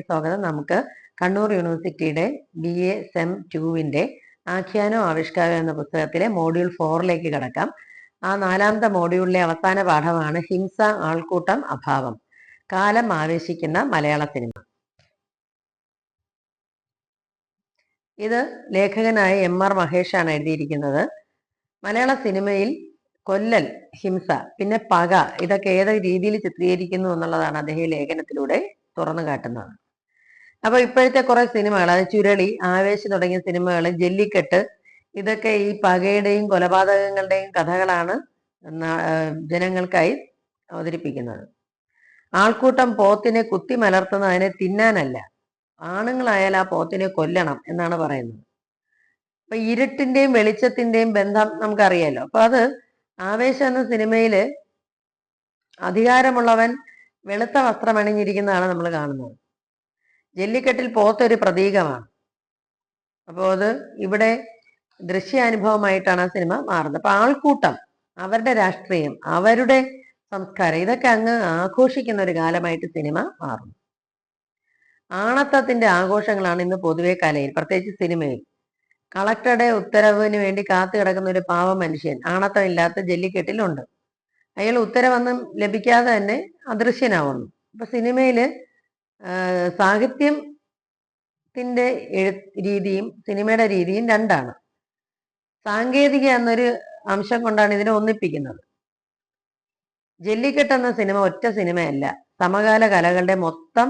സ്വാഗതം. നമുക്ക് കണ്ണൂർ യൂണിവേഴ്സിറ്റിയുടെ ബി എ സെം ടുവിന്റെ ആഖ്യാനോ ആവിഷ്കാരം എന്ന പുസ്തകത്തിലെ മോഡ്യൂൾ ഫോറിലേക്ക് കടക്കാം. ആ നാലാമത്തെ മോഡ്യൂളിലെ അവസാന പാഠമാണ് ഹിംസ ആൾക്കൂട്ടം അഭാവം. കാലം ആവേശിക്കുന്ന മലയാള സിനിമ. ഇത് ലേഖകനായ എം ആർ മഹേഷാണ് എഴുതിയിരിക്കുന്നത്. മലയാള സിനിമയിൽ കൊല്ലൽ ഹിംസ പിന്നെ പക ഇതൊക്കെ ഏത് രീതിയിൽ ചിത്രീകരിക്കുന്നു എന്നുള്ളതാണ് അദ്ദേഹം ലേഖനത്തിലൂടെ തുറന്നു കാട്ടുന്നത്. അപ്പൊ ഇപ്പോഴത്തെ കുറെ സിനിമകൾ അതായത് ചുരളി ആവേശം തുടങ്ങിയ സിനിമകൾ ജല്ലിക്കെട്ട് ഇതൊക്കെ ഈ പകയുടെയും കൊലപാതകങ്ങളുടെയും കഥകളാണ് ജനങ്ങൾക്കായി അവതരിപ്പിക്കുന്നത്. ആൾക്കൂട്ടം പോത്തിനെ കുത്തി മലർത്തുന്ന അതിനെ തിന്നാനല്ല. ആണുങ്ങളായാൽ ആ പോത്തിനെ കൊല്ലണം എന്നാണ് പറയുന്നത്. അപ്പൊ ഇരുട്ടിന്റെയും വെളിച്ചത്തിന്റെയും ബന്ധം നമുക്കറിയാലോ. അപ്പൊ അത് ആവേശം എന്ന സിനിമയിൽ അധികാരമുള്ളവൻ വെളുത്ത വസ്ത്രമണിഞ്ഞിരിക്കുന്നതാണ് നമ്മൾ കാണുന്നത്. ജല്ലിക്കെട്ടിൽ പോത്തൊരു പ്രതീകമാണ് അപ്പോൾ അത് ഇവിടെ ദൃശ്യാനുഭവമായിട്ടാണ് ആ സിനിമ മാറുന്നത്. അപ്പൊ ആൾക്കൂട്ടം അവരുടെ രാഷ്ട്രീയം അവരുടെ സംസ്കാരം ഇതൊക്കെ അങ്ങ് ആഘോഷിക്കുന്ന ഒരു കാലമായിട്ട് സിനിമ മാറുന്നു. ആണത്തത്തിന്റെ ആഘോഷങ്ങളാണ് ഇന്ന് പൊതുവെ കലയിൽ പ്രത്യേകിച്ച് സിനിമയിൽ. കളക്ടറുടെ ഉത്തരവിന് വേണ്ടി കാത്തു കിടക്കുന്ന ഒരു പാവ മനുഷ്യൻ ആണത്തമില്ലാത്ത ജല്ലിക്കെട്ടിലുണ്ട്. അയാൾ ഉത്തരവൊന്നും ലഭിക്കാതെ തന്നെ അദൃശ്യനാവുന്നു. അപ്പൊ സിനിമയിൽ സാഹിത്യത്തിന്റെ രീതിയും സിനിമയുടെ രീതിയും രണ്ടാണ്. സാങ്കേതിക എന്നൊരു അംശം കൊണ്ടാണ് ഇതിനെ ഒന്നിപ്പിക്കുന്നത്. ജെല്ലിക്കെട്ട് എന്ന സിനിമ ഒറ്റ സിനിമയല്ല. സമകാല കലകളുടെ മൊത്തം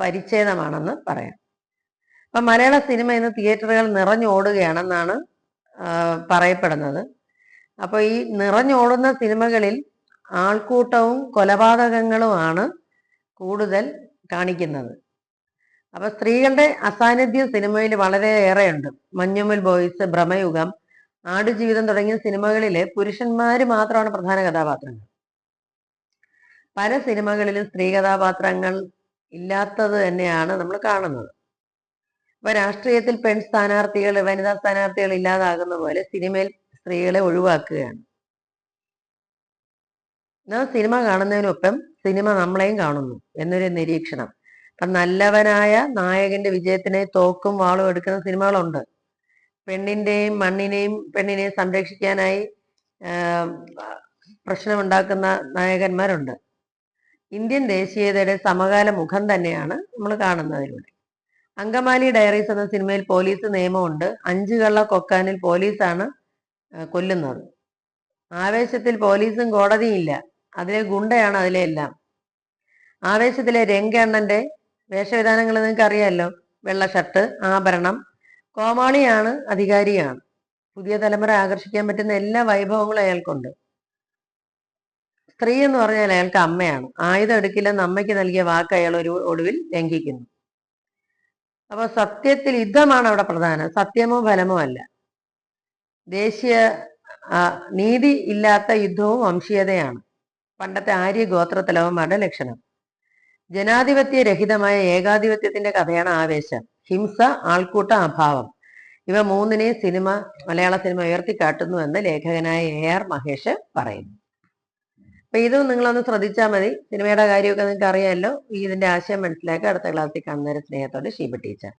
പരിച്ഛേദമാണെന്ന് പറയാം. അപ്പൊ മലയാള സിനിമ ഇന്ന് തിയേറ്ററുകൾ നിറഞ്ഞോടുകയാണെന്നാണ് പറയപ്പെടുന്നത്. അപ്പൊ ഈ നിറഞ്ഞോടുന്ന സിനിമകളിൽ ആൾക്കൂട്ടവും കൊലപാതകങ്ങളുമാണ് കൂടുതൽ കാണിക്കുന്നത്. അപ്പൊ സ്ത്രീകളുടെ അസാന്നിധ്യം സിനിമയിൽ വളരെയേറെ ഉണ്ട് മഞ്ഞുമൽ ബോയ്സ് ഭ്രമയുഗം ആടുജീവിതം തുടങ്ങിയ സിനിമകളിലെ പുരുഷന്മാര് മാത്രമാണ് പ്രധാന കഥാപാത്രങ്ങൾ. പല സിനിമകളിലും സ്ത്രീ കഥാപാത്രങ്ങൾ ഇല്ലാത്തത് തന്നെയാണ് നമ്മൾ കാണുന്നത്. ഇപ്പൊ രാഷ്ട്രീയത്തിൽ പെൺ സ്ഥാനാർത്ഥികൾ വനിതാ സ്ഥാനാർത്ഥികൾ ഇല്ലാതാകുന്ന പോലെ സിനിമയിൽ സ്ത്രീകളെ ഒഴിവാക്കുകയാണ്. നാം സിനിമ കാണുന്നതിനൊപ്പം സിനിമ നമ്മളെയും കാണുന്നു എന്നൊരു നിരീക്ഷണം. അപ്പൊ നല്ലവനായ നായകന്റെ വിജയത്തിനെ തോക്കും വാളും എടുക്കുന്ന സിനിമകളുണ്ട്. പെണ്ണിന്റെയും മണ്ണിനെയും പെണ്ണിനെയും സംരക്ഷിക്കാനായി പ്രശ്നമുണ്ടാക്കുന്ന നായകന്മാരുണ്ട്. ഇന്ത്യൻ ദേശീയതയുടെ സമകാല മുഖം തന്നെയാണ് നമ്മൾ കാണുന്നതിലൂടെ. അങ്കമാലി ഡയറീസ് എന്ന സിനിമയിൽ പോലീസ് നിയമമുണ്ട്. അഞ്ചു കള്ള കൊക്കാനിൽ പോലീസാണ് കൊല്ലുന്നത്. ആവേശത്തിൽ പോലീസും കോടതിയും ഇല്ല. അതിലെ ഗുണ്ടയാണ് അതിലെ എല്ലാം. ആവേശത്തിലെ രംഗണ്ണന്റെ വേഷവിധാനങ്ങൾ നിങ്ങൾക്ക് അറിയാമല്ലോ വെള്ള ഷർട്ട് ആഭരണം. കോമാളിയാണ് അധികാരിയാണ്. പുതിയ തലമുറ ആകർഷിക്കാൻ പറ്റുന്ന എല്ലാ വൈഭവങ്ങളും അയാൾക്കുണ്ട്. സ്ത്രീ എന്ന് പറഞ്ഞാൽ അയാൾക്ക് അമ്മയാണ്. ആയുധം എടുക്കില്ലെന്ന് അമ്മയ്ക്ക് നൽകിയ വാക്ക് അയാൾ ഒരു ഒടുവിൽ ലംഘിക്കുന്നു. അപ്പൊ സത്യത്തിൽ യുദ്ധമാണ് അവിടെ പ്രധാനം. സത്യമോ ഫലമോ അല്ല. ദേശീയ നീതി ഇല്ലാത്ത യുദ്ധവും വംശീയതയാണ്. പണ്ടത്തെ ആര്യ ഗോത്ര തലവന്മാരുടെ ലക്ഷണം ജനാധിപത്യ രഹിതമായ ഏകാധിപത്യത്തിന്റെ കഥയാണ് ആവേശം. ഹിംസ ആൾക്കൂട്ട അഭാവം. ഇവ മൂന്നിനെ സിനിമ മലയാള സിനിമ ഉയർത്തിക്കാട്ടുന്നു എന്ന് ലേഖകനായ എ ആർ മഹേഷ് പറയുന്നു. അപ്പൊ ഇതും നിങ്ങളൊന്ന് ശ്രദ്ധിച്ചാൽ മതി. സിനിമയുടെ കാര്യമൊക്കെ നിങ്ങൾക്ക് അറിയാമല്ലോ ഇതിന്റെ ആശയം മനസ്സിലാക്കി അടുത്ത ക്ലാസ്സിൽ കാണുന്നവരെ സ്നേഹത്തോടെ ഷീബ ടീച്ചർ.